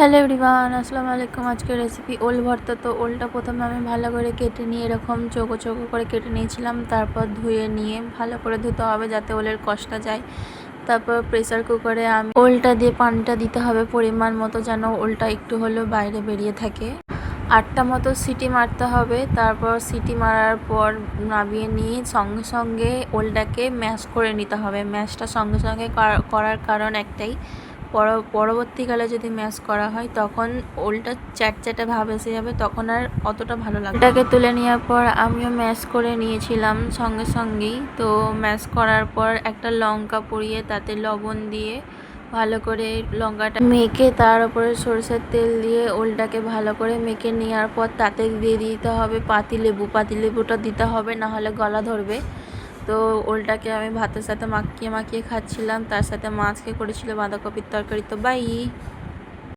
Hello everyone, আসসালামু আলাইকুম। আজকের রেসিপি ওল ভর্তা। তো ওলটা প্রথমে আমি ভালো করে কেটে নিয়ে এরকম চৌকো চৌকো করে কেটে নিয়েছিলাম। তারপর ধুয়ে নিয়ে ভালো করে ধুতে হবে যাতে ওলের কষটা যায়। তারপর প্রেসার কুকারে আমি ওলটা দিয়ে পানিটা দিতে হবে পরিমাণ মতো যেন ওলটা একটু হলেও বাইরে বেরিয়ে থাকে। আটটা মতো সিটি মারতে হবে। তারপর সিটি মারার পর নামিয়ে নিয়ে সঙ্গে সঙ্গে ওলটাকে ম্যাশ করে নিতে হবে। ম্যাশটা সঙ্গে সঙ্গে করার কারণ একটাই। পরবর্তীকালে যদি ম্যাশ করা হয়, তখন ওলটা চ্যাটচ্যাটে ভাব এসে যাবে, তখন আর অতটা ভালো লাগবে ওটাকে তুলে নেওয়ার পর আমিও ম্যাশ করে নিয়েছিলাম সঙ্গে সঙ্গেই। তো ম্যাশ করার পর একটা লঙ্কা পুড়িয়ে, তাতে লবণ দিয়ে ভালো করে লঙ্কাটা মেখে, তার উপরে সরষের তেল দিয়ে ওলটাকে ভালো করে মেখে নেওয়ার পর তাতে দিয়ে দিতে হবে পাতিলেবু। পাতিলেবুটা দিতে হবে না হলে গলা ধরবে। তো ওলটাকে আমি ভাতের সাথে মাখিয়ে মাখিয়ে খাচ্ছিলাম। তার সাথে মাছকে করেছিল বাঁধাকপির তরকারি। তো বাই